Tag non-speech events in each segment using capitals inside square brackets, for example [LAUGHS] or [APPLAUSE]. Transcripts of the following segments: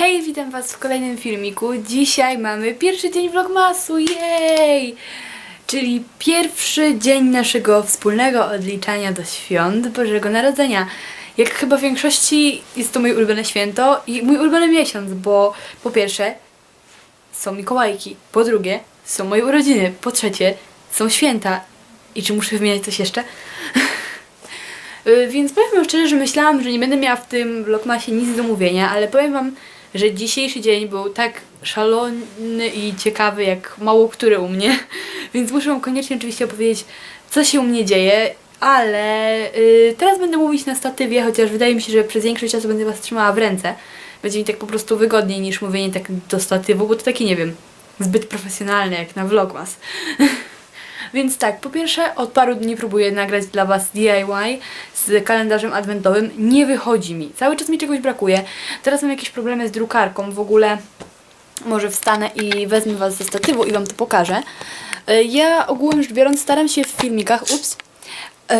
Hej, witam was w kolejnym filmiku. Dzisiaj mamy pierwszy dzień vlogmasu, jej! Czyli pierwszy dzień naszego wspólnego odliczania do świąt Bożego Narodzenia. Jak chyba w większości jest to moje ulubione święto i mój ulubiony miesiąc, bo po pierwsze są Mikołajki, po drugie są moje urodziny, po trzecie są święta. I czy muszę wymieniać coś jeszcze? [LAUGHS] Y, Więc powiem wam szczerze, że myślałam, że nie będę miała w tym vlogmasie nic do mówienia, ale powiem wam, że dzisiejszy dzień był tak szalony i ciekawy jak mało który u mnie, [LAUGHS] więc muszę wam koniecznie oczywiście opowiedzieć, co się u mnie dzieje, ale y, teraz będę mówić na statywie, chociaż wydaje mi się, że przez większość czasu będę was trzymała w ręce. Będzie mi tak po prostu wygodniej niż mówienie tak do statywu, bo to takie, nie wiem, zbyt profesjonalne jak na vlogmas. [LAUGHS] Więc tak, po pierwsze od paru dni próbuję nagrać dla Was DIY z kalendarzem adwentowym. Nie wychodzi mi. Cały czas mi czegoś brakuje. Teraz mam jakieś problemy z drukarką. W ogóle może wstanę i wezmę Was ze statywu i Wam to pokażę. E, Ja ogółem rzecz biorąc staram się w filmikach, ups, e,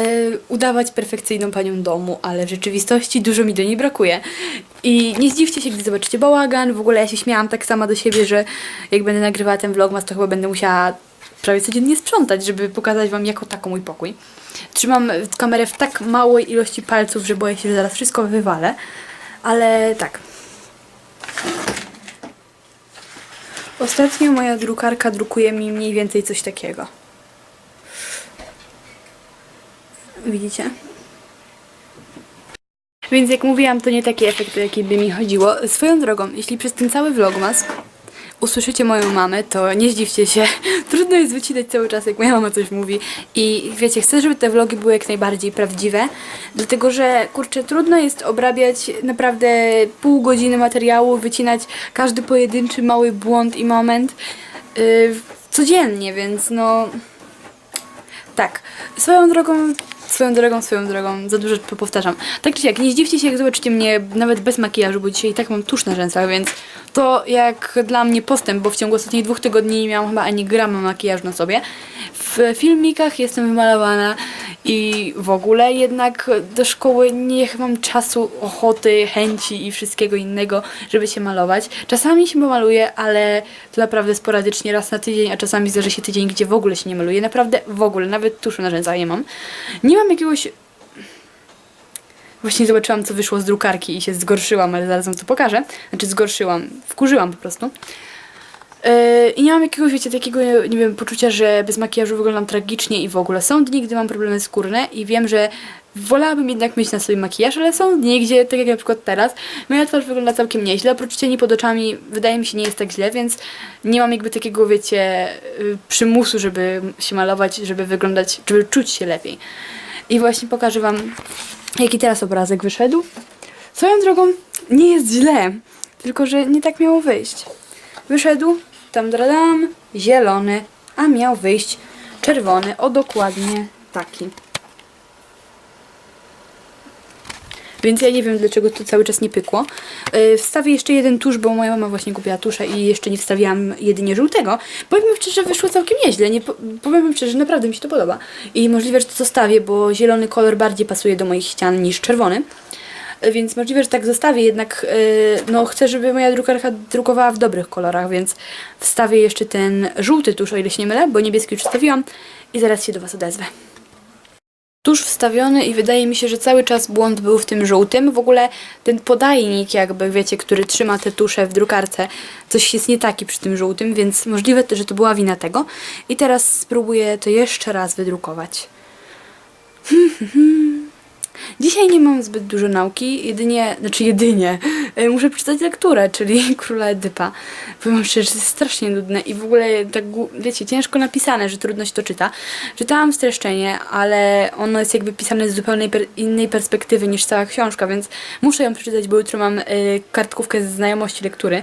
udawać perfekcyjną panią domu, ale w rzeczywistości dużo mi do niej brakuje. I nie zdziwcie się, gdy zobaczycie bałagan. W ogóle ja się śmiałam tak sama do siebie, że jak będę nagrywała ten vlogmas, to chyba będę musiała prawie codziennie sprzątać, żeby pokazać Wam jako tako mój pokój. Trzymam kamerę w tak małej ilości palców, że boję się, że zaraz wszystko wywalę. Ale tak. Ostatnio moja drukarka drukuje mi mniej więcej coś takiego. Widzicie? Więc jak mówiłam, to nie taki efekt, o jaki by mi chodziło. Swoją drogą, jeśli przez ten cały vlogmas usłyszycie moją mamę, to nie zdziwcie się. [LAUGHS] Trudno jest wycinać cały czas, jak moja mama coś mówi. I wiecie, chcę, żeby te vlogi były jak najbardziej prawdziwe, dlatego że, kurczę, trudno jest obrabiać naprawdę pół godziny materiału, wycinać każdy pojedynczy mały błąd i moment yy, codziennie, więc no... Tak, swoją drogą, swoją drogą, swoją drogą, za dużo powtarzam. Tak czy siak, nie zdziwcie się, jak zobaczycie mnie nawet bez makijażu, bo dzisiaj i tak mam tusz na rzęsach, więc to jak dla mnie postęp, bo w ciągu ostatnich dwóch tygodni nie miałam chyba ani grama makijażu na sobie. W filmikach jestem wymalowana i w ogóle jednak do szkoły nie mam czasu, ochoty, chęci i wszystkiego innego, żeby się malować. Czasami się pomaluję, ale to naprawdę sporadycznie, raz na tydzień, a czasami zdarzy się tydzień, gdzie w ogóle się nie maluję. Naprawdę w ogóle, nawet tuszu na rzęsach nie mam. Nie mam jakiegoś Właśnie zobaczyłam, co wyszło z drukarki i się zgorszyłam, ale zaraz wam to pokażę. Znaczy zgorszyłam, wkurzyłam po prostu. Yy, I nie mam jakiegoś, wiecie, takiego, nie wiem, poczucia, że bez makijażu wyglądam tragicznie i w ogóle. Są dni, gdy mam problemy skórne i wiem, że wolałabym jednak mieć na sobie makijaż, ale są dni, gdzie, tak jak na przykład teraz, moja twarz wygląda całkiem nieźle, oprócz cieni pod oczami, wydaje mi się, nie jest tak źle, więc nie mam jakby takiego, wiecie, yy, przymusu, żeby się malować, żeby wyglądać, żeby czuć się lepiej. I właśnie pokażę wam, jaki teraz obrazek wyszedł. Swoją drogą, nie jest źle, tylko że nie tak miało wyjść. Wyszedł, tam dradam, zielony, a miał wyjść czerwony, o dokładnie taki. Więc ja nie wiem, dlaczego to cały czas nie pykło. Yy, wstawię jeszcze jeden tusz, bo moja mama właśnie kupiła tusze i jeszcze nie wstawiłam jedynie żółtego. Powiem wam szczerze, że wyszło całkiem nieźle. Nie, po- powiem wam szczerze, że naprawdę mi się to podoba. I możliwe, że to zostawię, bo zielony kolor bardziej pasuje do moich ścian niż czerwony. Yy, Więc możliwe, że tak zostawię, jednak yy, no, chcę, żeby moja drukarka drukowała w dobrych kolorach, więc wstawię jeszcze ten żółty tusz, o ile się nie mylę, bo niebieski już wstawiłam i zaraz się do Was odezwę. Tuż wstawiony i wydaje mi się, że cały czas błąd był w tym żółtym. W ogóle ten podajnik jakby, wiecie, który trzyma te tusze w drukarce, coś jest nie taki przy tym żółtym, więc możliwe, że to była wina tego. I teraz spróbuję to jeszcze raz wydrukować. Dzisiaj nie mam zbyt dużo nauki, jedynie, znaczy jedynie, e, muszę przeczytać lekturę, czyli [LAUGHS] Króla Edypa. Powiem szczerze, że jest strasznie nudne i w ogóle tak, wiecie, ciężko napisane, że trudno się to czyta. Czytałam streszczenie, ale ono jest jakby pisane z zupełnie innej perspektywy niż cała książka, więc muszę ją przeczytać, bo jutro mam y, kartkówkę z znajomości lektury.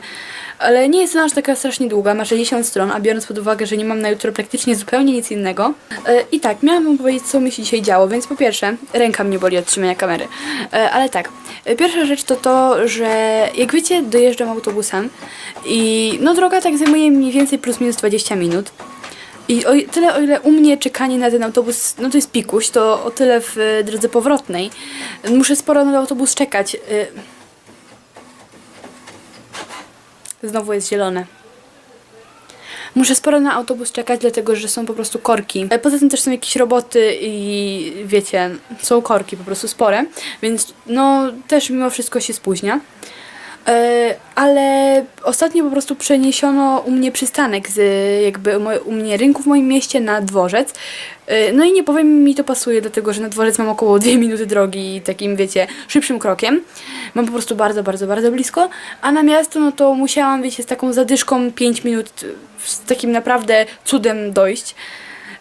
Ale nie jest ona aż taka strasznie długa, ma 60 stron, a biorąc pod uwagę, że nie mam na jutro praktycznie zupełnie nic innego. E, I tak, miałam wam powiedzieć, co mi się dzisiaj działo, więc po pierwsze, ręka mnie boli od trzymania kamery. E, Ale tak, pierwsza rzecz to to, że jak wiecie, dojeżdżam autobusem i no droga tak zajmuje mniej więcej plus minus 20 minut. I o, tyle, o ile u mnie czekanie na ten autobus, no to jest pikuś, to o tyle w e, drodze powrotnej muszę sporo na autobus czekać. E, Znowu jest zielone. Muszę sporo na autobus czekać, dlatego że są po prostu korki. E, Poza tym też są jakieś roboty i wiecie, są korki po prostu spore, więc no też mimo wszystko się spóźnia. E, ale ostatnio po prostu przeniesiono u mnie przystanek z jakby u mnie rynku w moim mieście na dworzec. E, no i nie powiem mi to pasuje, dlatego że na dworzec mam około 2 [LAUGHS] minuty drogi takim wiecie, szybszym krokiem. Mam po prostu bardzo, bardzo, bardzo blisko, a na miasto no to musiałam wiecie z taką zadyszką 5 minut z takim naprawdę cudem dojść.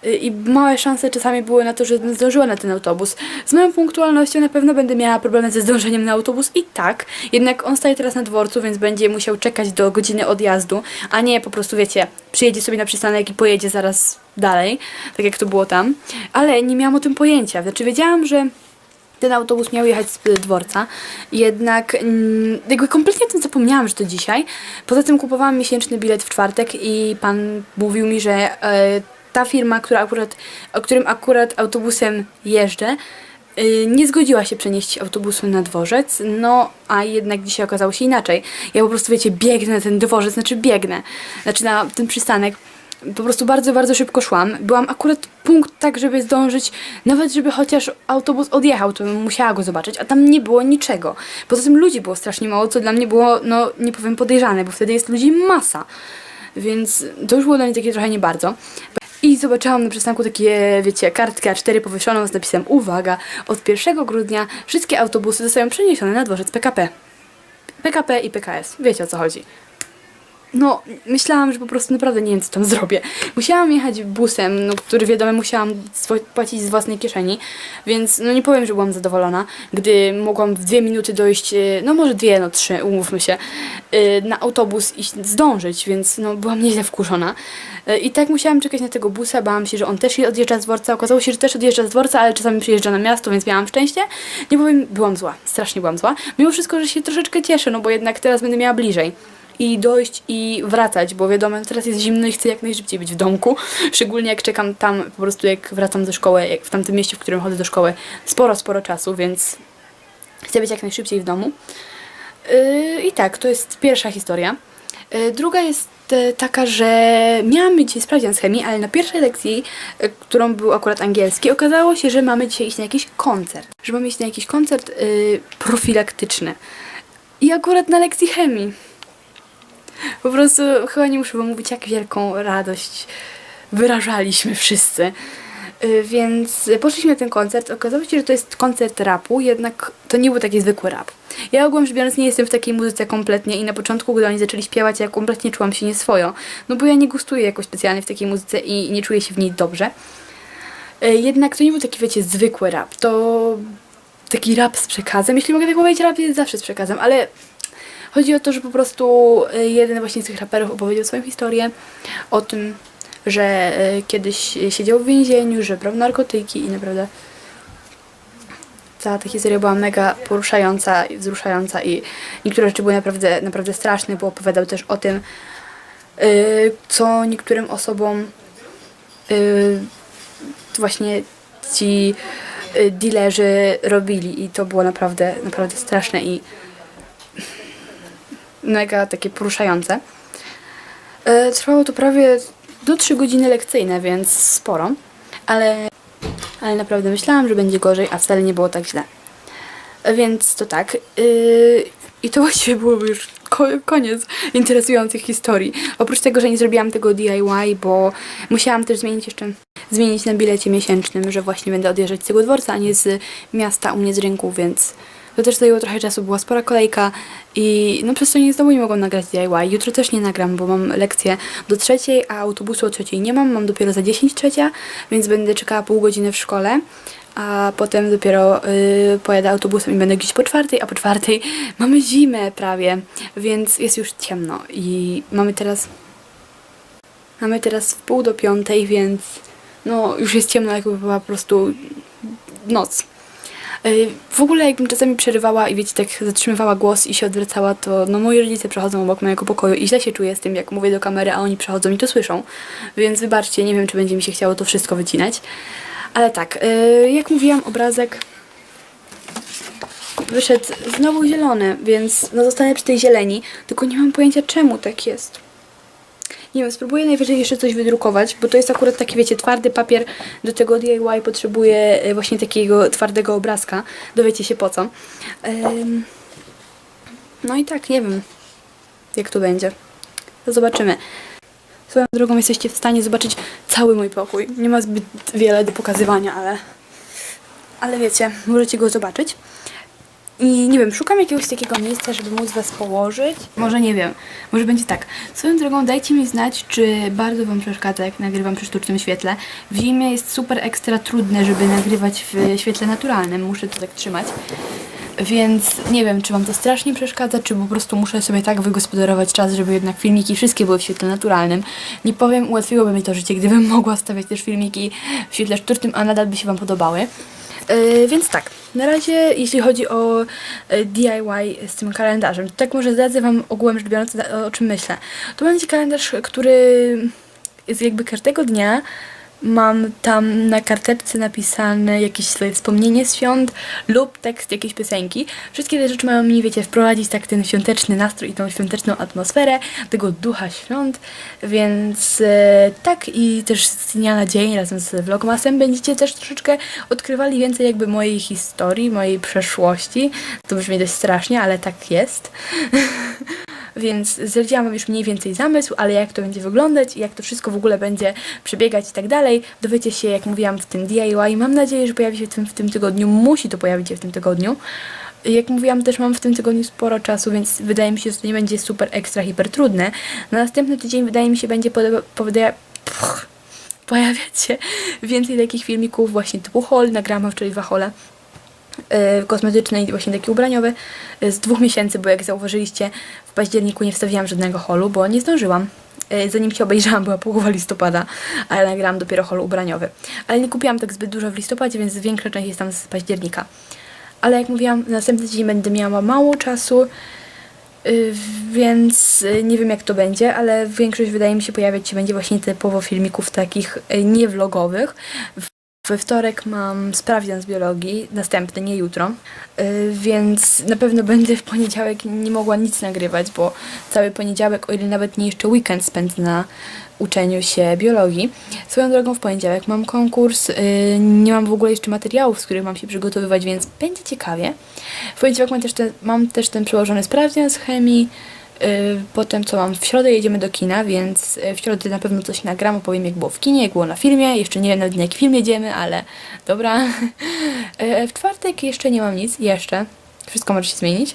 Y, I małe szanse czasami były na to, że bym zdążyła na ten autobus. Z moją punktualnością na pewno będę miała problemy ze zdążeniem na autobus i tak, jednak on staje teraz na dworcu, więc będzie musiał czekać do godziny odjazdu, a nie po prostu, wiecie, przyjedzie sobie na przystanek i pojedzie zaraz dalej, tak jak to było tam. Ale nie miałam o tym pojęcia. Znaczy wiedziałam, że ten autobus miał jechać z dworca, jednak mm, jakby kompletnie o tym zapomniałam, że to dzisiaj. Poza tym kupowałam miesięczny bilet w czwartek i pan mówił mi, że e, ta firma, która akurat, o którym akurat autobusem jeżdżę, y, nie zgodziła się przenieść autobusu na dworzec, no a jednak dzisiaj okazało się inaczej. Ja po prostu, wiecie, biegnę na ten dworzec, znaczy biegnę, znaczy na ten przystanek. Po prostu bardzo, bardzo szybko szłam. Byłam akurat punkt tak, żeby zdążyć, nawet żeby chociaż autobus odjechał, to bym musiała go zobaczyć, a tam nie było niczego. Poza tym ludzi było strasznie mało, co dla mnie było, no nie powiem podejrzane, bo wtedy jest ludzi masa. Więc to już było dla mnie takie trochę nie bardzo. I zobaczyłam na przystanku takie, wiecie, kartkę A4 powieszoną z napisem Uwaga, od 1 grudnia wszystkie autobusy zostają przeniesione na dworzec PKP. PKP i PKS. Wiecie o co chodzi. No, myślałam, że po prostu naprawdę nie wiem, co tam [LAUGHS] zrobię. Musiałam jechać busem, no, który wiadomo, musiałam płacić z własnej kieszeni, więc no nie powiem, że byłam zadowolona, gdy mogłam w dwie minuty dojść, e, no może dwie, no trzy, umówmy się, e, na autobus i zdążyć, więc no byłam nieźle wkurzona. E, I tak musiałam czekać na tego busa, bałam się, że on też odjeżdża z dworca. Okazało się, że też odjeżdża z dworca, ale czasami przyjeżdża na miasto, więc miałam szczęście. Nie powiem, byłam zła, strasznie byłam zła. Mimo wszystko, że się troszeczkę cieszę, no bo jednak teraz będę miała bliżej i dojść i wracać, bo wiadomo, teraz jest zimno i chcę jak najszybciej być w domku. Szczególnie jak czekam tam, po prostu jak wracam do szkoły, w tamtym mieście, w którym chodzę do szkoły, sporo, sporo czasu, więc chcę być jak najszybciej w domu. Yy, I tak, to jest pierwsza historia. Yy, Druga jest e, taka, że miałam dzisiaj sprawdzian z chemii, ale na pierwszej lekcji, e, którą był akurat angielski, okazało się, że mamy dzisiaj iść na jakiś koncert. Że mamy iść na jakiś koncert yy, profilaktyczny. I akurat na lekcji chemii. Po prostu chyba nie muszę wam mówić, jak wielką radość wyrażaliśmy wszyscy. Y, Więc poszliśmy na ten koncert. Okazało się, że to jest koncert rapu, jednak to nie był taki zwykły rap. Ja ogólnie rzecz biorąc nie jestem w takiej muzyce kompletnie i na początku, gdy oni zaczęli śpiewać, ja kompletnie czułam się nieswojo. No bo ja nie gustuję jakoś specjalnie w takiej muzyce i nie czuję się w niej dobrze. Y, Jednak to nie był taki, wiecie, zwykły rap. To taki rap z przekazem. Jeśli mogę tak powiedzieć, rap jest zawsze z przekazem, ale Chodzi o to, że po prostu y, jeden właśnie z tych raperów opowiedział swoją historię o tym, że y, kiedyś siedział w więzieniu, że brał narkotyki i naprawdę cała ta historia była mega poruszająca i wzruszająca i niektóre rzeczy były naprawdę, naprawdę straszne, bo opowiadał też o tym, y, co niektórym osobom właśnie ci dealerzy robili i to było naprawdę, naprawdę straszne i mega takie poruszające. E, Trwało to prawie do 3 godziny lekcyjne, więc sporo, ale, ale naprawdę myślałam, że będzie gorzej, a wcale nie było tak źle. E, Więc to tak. Yy, I to [LAUGHS] właściwie byłoby już ko- koniec interesujących historii. Oprócz tego, że nie zrobiłam tego DIY, bo musiałam też zmienić jeszcze zmienić na bilecie miesięcznym, że właśnie będę odjeżdżać z tego dworca, a nie z miasta u mnie z rynku, więc to też zajęło trochę czasu, była spora kolejka i no przez to nie znowu nie mogłam nagrać DIY. Jutro też nie nagram, bo mam lekcję do trzeciej, a autobusu o trzeciej nie mam, mam dopiero za 10 trzecia, więc będę czekała pół godziny w szkole. A potem dopiero y, pojadę autobusem i będę gdzieś po czwartej, a po czwartej [LAUGHS] mamy zimę prawie, więc jest już ciemno i mamy teraz mamy teraz pół do piątej, więc no już jest ciemno, jakby była po prostu noc. Yy, W ogóle jakbym czasami przerywała i wiecie, tak zatrzymywała głos i się odwracała, to no moi rodzice przechodzą obok mojego pokoju i źle się czuję z tym, jak mówię do kamery, a oni przechodzą i to słyszą. Więc wybaczcie, nie wiem, czy będzie mi się chciało to wszystko wycinać. Ale tak, yy, jak mówiłam, obrazek wyszedł znowu zielony, więc no zostanę przy tej zieleni, tylko nie mam pojęcia czemu tak jest. Nie wiem, spróbuję najwyżej jeszcze coś wydrukować, bo to jest akurat taki, wiecie, twardy papier. Do tego DIY potrzebuję e, właśnie takiego twardego obrazka. Dowiecie się po co. No i tak, nie wiem, jak to będzie. Zobaczymy. Swoją drogą jesteście w stanie zobaczyć cały mój pokój. Nie ma zbyt wiele do pokazywania, ale... Ale wiecie, możecie go zobaczyć. I nie wiem, szukam jakiegoś takiego miejsca, żeby móc Was położyć. Może nie wiem, może będzie tak. Swoją drogą dajcie mi znać, czy bardzo Wam przeszkadza, jak nagrywam przy sztucznym świetle. W zimie jest super ekstra trudne, żeby nagrywać w świetle naturalnym. Muszę to tak trzymać. Więc nie wiem, czy Wam to strasznie przeszkadza, czy po prostu muszę sobie tak wygospodarować czas, żeby jednak filmiki wszystkie były w świetle naturalnym. Nie powiem, ułatwiłoby mi to życie, gdybym [LAUGHS] mogła stawiać też filmiki w świetle sztucznym, a nadal by się Wam podobały. Yy, więc tak, na razie jeśli chodzi o yy, DIY z tym kalendarzem, to tak może zdradzę Wam ogółem rzecz biorąc o czym myślę. To będzie kalendarz, który jest jakby każdego dnia mam tam na karteczce napisane jakieś swoje wspomnienie świąt lub tekst jakiejś piosenki. Wszystkie te rzeczy mają mi, wiecie, wprowadzić tak ten świąteczny nastrój i tą świąteczną atmosferę, tego ducha świąt, więc e, tak i też z dnia na dzień razem z Vlogmasem będziecie też troszeczkę odkrywali więcej jakby mojej historii, mojej przeszłości. To brzmi dość strasznie, ale tak jest. [LAUGHS] Więc zdradziłam już mniej więcej zamysł, ale jak to będzie wyglądać i jak to wszystko w ogóle będzie przebiegać i tak dalej, dowiecie się, jak mówiłam, w tym DIY. Mam nadzieję, że pojawi się w tym, w tym tygodniu. Musi to pojawić się w tym tygodniu. Jak mówiłam, też mam w tym tygodniu sporo czasu, więc wydaje mi się, że to nie będzie super ekstra, hiper trudne. Na następny tydzień wydaje mi się będzie pojawiać się więcej takich filmików właśnie typu haul. Nagrałam wczoraj dwa hole kosmetyczne i właśnie takie ubraniowe e, z dwóch miesięcy, bo jak zauważyliście w październiku nie wstawiłam żadnego holu, bo nie zdążyłam. E, Zanim się obejrzałam, była połowa listopada, a ja nagrałam dopiero hol ubraniowy. Ale nie kupiłam tak zbyt dużo w listopadzie, więc większa część jest tam z października. Ale jak mówiłam, na następny dzień będę miała mało czasu, y, więc y, nie wiem jak to będzie, ale większość wydaje mi się pojawiać się będzie właśnie typowo filmików takich y, nievlogowych. We wtorek mam sprawdzian z biologii, następny, nie jutro, yy, więc na pewno będę w poniedziałek nie mogła nic nagrywać, bo cały poniedziałek, o ile nawet nie jeszcze weekend spędzę na uczeniu się biologii. Swoją drogą w poniedziałek mam konkurs, yy, nie mam w ogóle jeszcze materiałów, z których mam się przygotowywać, więc będzie ciekawie. W poniedziałek mam też ten, mam też ten przełożony sprawdzian z chemii, Potem co mam? W środę jedziemy do kina, więc yy, w środę na pewno coś nagram, opowiem jak było w kinie, jak było na filmie. Jeszcze nie wiem nawet na jaki film jedziemy, ale dobra. Yy, [LAUGHS] W czwartek jeszcze nie mam nic, jeszcze. Wszystko może się zmienić.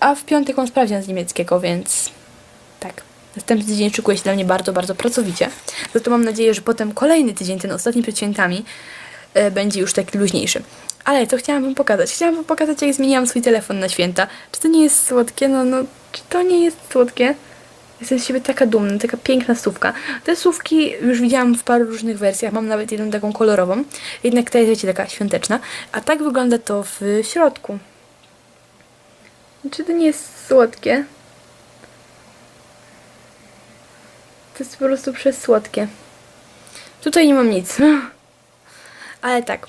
A w piątek mam sprawdzian z niemieckiego, więc tak. Następny tydzień szykuje się dla mnie bardzo, bardzo pracowicie. Za to mam nadzieję, że potem kolejny tydzień, ten ostatni przed świętami, będzie już taki luźniejszy. Ale co chciałam wam pokazać? Chciałam wam pokazać, jak zmieniłam swój telefon na święta. Czy to nie jest słodkie? No, no, czy to nie jest słodkie? Jestem z siebie taka dumna, taka piękna słówka. Te słówki już widziałam w paru różnych wersjach, mam nawet jedną taką kolorową, jednak ta jest, wiecie, taka świąteczna. A tak wygląda to w środku. Czy to nie jest słodkie? To jest po prostu przesłodkie. Tutaj nie mam nic. [LAUGHS] Ale tak.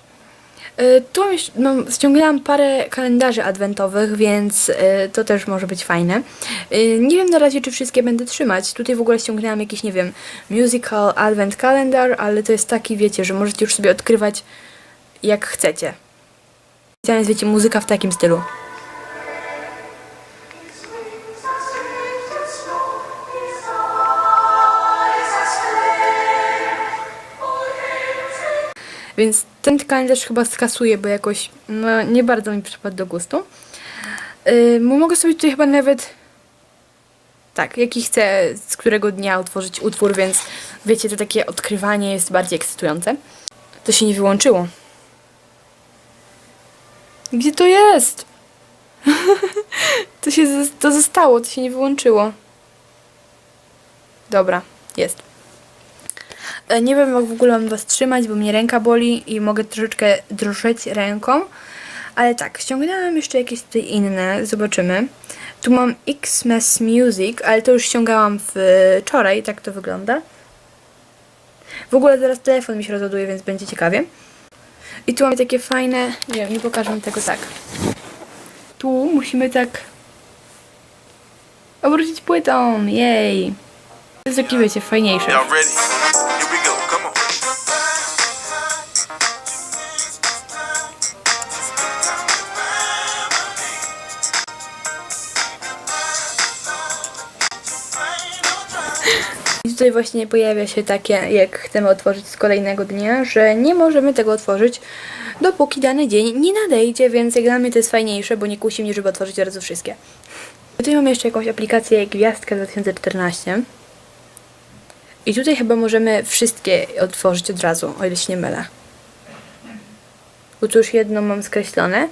Y, Tu mam, ściągnęłam parę kalendarzy adwentowych, więc y, to też może być fajne. Y, nie wiem na razie, czy wszystkie będę trzymać. Tutaj w ogóle ściągnęłam jakiś, nie wiem, musical advent calendar, ale to jest taki, wiecie, że możecie już sobie odkrywać jak chcecie. Tam wiecie, muzyka w takim stylu. Więc ten kalendarz chyba skasuję, bo jakoś no, nie bardzo mi przypadł do gustu. Yy, mogę sobie tutaj chyba nawet tak, jaki chcę, z którego dnia utworzyć utwór, więc wiecie, to takie odkrywanie jest bardziej ekscytujące. To się nie wyłączyło. Gdzie to jest? [LAUGHS] to się to zostało, to się nie wyłączyło. Dobra, jest. E, Nie wiem, jak w ogóle mam was trzymać, bo mnie ręka boli i mogę troszeczkę drżeć ręką. Ale tak, ściągnęłam jeszcze jakieś tutaj inne, zobaczymy. Tu mam Xmas Music, ale to już ściągałam w- wczoraj, tak to wygląda. W ogóle zaraz telefon mi się rozładuje, więc będzie ciekawie. I tu mam takie fajne, nie wiem, nie pokażę tego tak. tu musimy tak obrócić płytą, jej. To jest takie, wiecie, fajniejsze. Tutaj właśnie pojawia się takie, jak chcemy otworzyć z kolejnego dnia, że nie możemy tego otworzyć, dopóki dany dzień nie nadejdzie, więc jak dla mnie to jest fajniejsze, bo nie kusi mnie, żeby otworzyć od razu wszystkie. Tutaj mamy jeszcze jakąś aplikację Gwiazdka 2014. I tutaj chyba możemy wszystkie otworzyć od razu, o ile się nie mylę. Bo tu już jedno mam skreślone,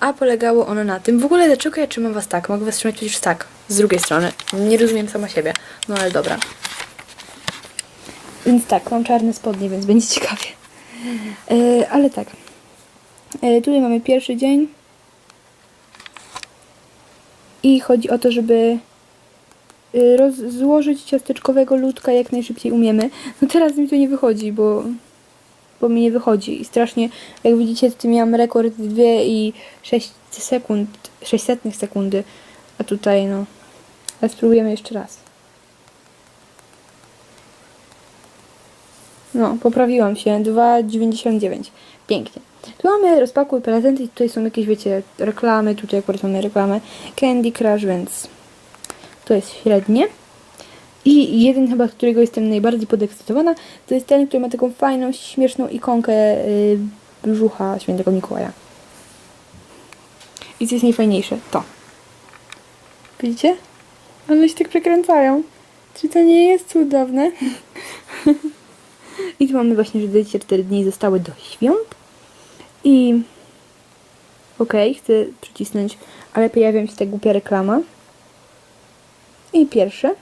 a polegało ono na tym. W ogóle dlaczego ja trzymam was tak? Mogę was trzymać przecież tak, z drugiej strony. Nie rozumiem sama siebie. No ale dobra. Więc tak, mam czarne spodnie, więc będzie ciekawie. E, ale tak. E, tutaj mamy pierwszy dzień. I chodzi o to, żeby e, rozłożyć ciasteczkowego ludka jak najszybciej umiemy. No teraz mi to nie wychodzi, bo, bo mi nie wychodzi. I strasznie, jak widzicie, tutaj miałam rekord 2 i 6 sekund, 6 setnych sekundy. A tutaj no. Ale spróbujemy jeszcze raz. No, poprawiłam się. 2,99. Pięknie. Tu mamy rozpakuj prezenty i tutaj są jakieś, wiecie, reklamy. Tutaj akurat mamy reklamę Candy Crush, więc to jest średnie. I jeden chyba, którego jestem najbardziej podekscytowana, to jest ten, który ma taką fajną, śmieszną ikonkę yy, brzucha świętego Mikołaja. I co jest najfajniejsze? To. Widzicie? One się tak przekręcają. Czy to nie jest cudowne? [LAUGHS] I tu mamy właśnie, że 24 dni zostały do świąt. I okej, chcę przycisnąć, ale pojawia mi się ta głupia reklama. I pierwsze.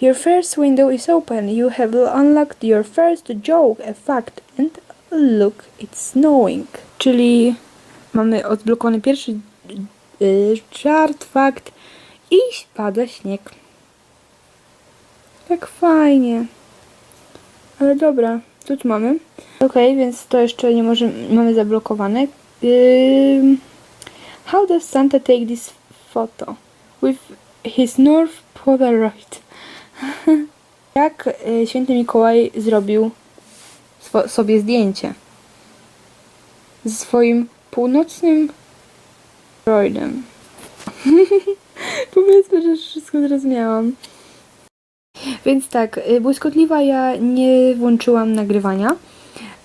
Your first window is open. You have unlocked your first joke, a fact, and look, it's snowing. Czyli mamy odblokowany pierwszy yy, żart, fakt i pada śnieg. Tak fajnie. Ale dobra, co tu mamy? Okej, więc to jeszcze nie możemy, mamy zablokowane. Ym, how does Santa take this photo? With his North Polaroid. [LAUGHS] Jak y, święty Mikołaj zrobił sobie zdjęcie? Z swoim północnym Polaroidem. [LAUGHS] Powiedzmy, że wszystko zrozumiałam. Więc tak, y, błyskotliwa ja nie włączyłam nagrywania.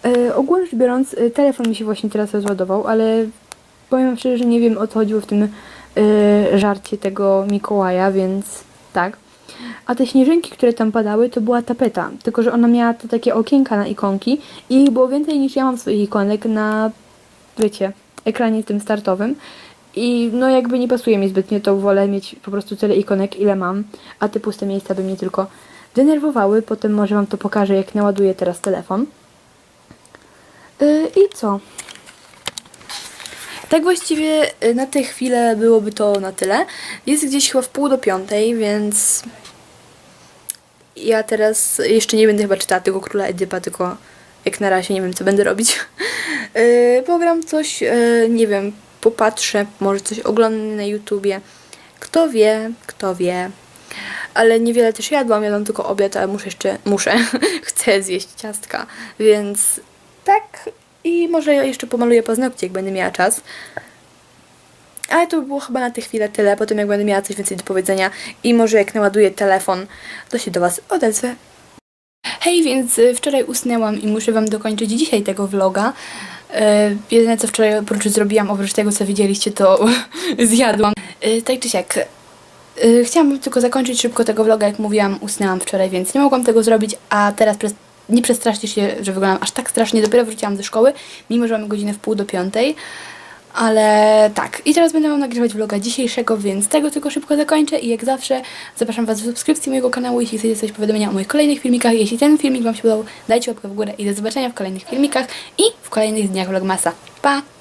Y, ogólnie rzecz biorąc, y, telefon mi się właśnie teraz rozładował, ale powiem szczerze, że nie wiem o co chodziło w tym żarcie tego Mikołaja, więc tak. A te śnieżynki, które tam padały, to była tapeta, tylko że ona miała te takie okienka na ikonki i ich było więcej niż ja mam swoich ikonek na, wiecie, ekranie tym startowym. I no jakby nie pasuje mi zbytnio, to wolę mieć po prostu tyle ikonek, ile mam, a te puste miejsca by mnie tylko denerwowały. Potem może wam to pokażę, jak naładuję teraz telefon. Yy, I co? Tak właściwie y, na tę chwilę byłoby to na tyle. Jest gdzieś chyba w pół do piątej, więc ja teraz jeszcze nie będę chyba czytała tego Króla Edypa, tylko jak na razie nie wiem, co będę robić. Yy, [LAUGHS] Pogram coś, yy, nie wiem, popatrzę, może coś oglądam na YouTubie. Kto wie, kto wie. Ale niewiele też jadłam, jadłam tylko obiad, ale muszę jeszcze, muszę, [LAUGHS] chcę zjeść ciastka, więc tak. I może ja jeszcze pomaluję paznokcie, jak będę miała czas. Ale to by było chyba na tę chwilę tyle. Potem jak będę miała coś więcej do powiedzenia i może jak naładuję telefon, to się do Was odezwę. Hej, więc y, wczoraj usnęłam i muszę Wam dokończyć dzisiaj tego vloga. E, Jedyne co wczoraj oprócz zrobiłam, oprócz tego co widzieliście, to [LAUGHS] zjadłam. E, Tak czy siak, e, chciałam tylko zakończyć szybko tego vloga, jak mówiłam, usnęłam wczoraj, więc nie mogłam tego zrobić, a teraz przez, nie przestraszcie się, że wyglądam aż tak strasznie. Dopiero wróciłam ze szkoły, mimo że mamy godzinę w pół do piątej. Ale tak, i teraz będę wam nagrywać vloga dzisiejszego, więc tego tylko szybko zakończę i jak zawsze zapraszam was do subskrypcji mojego kanału, jeśli chcecie coś powiadomienia o moich kolejnych filmikach. Jeśli ten filmik wam się podobał, dajcie łapkę w górę i do zobaczenia w kolejnych filmikach i w kolejnych dniach vlogmasa. Pa!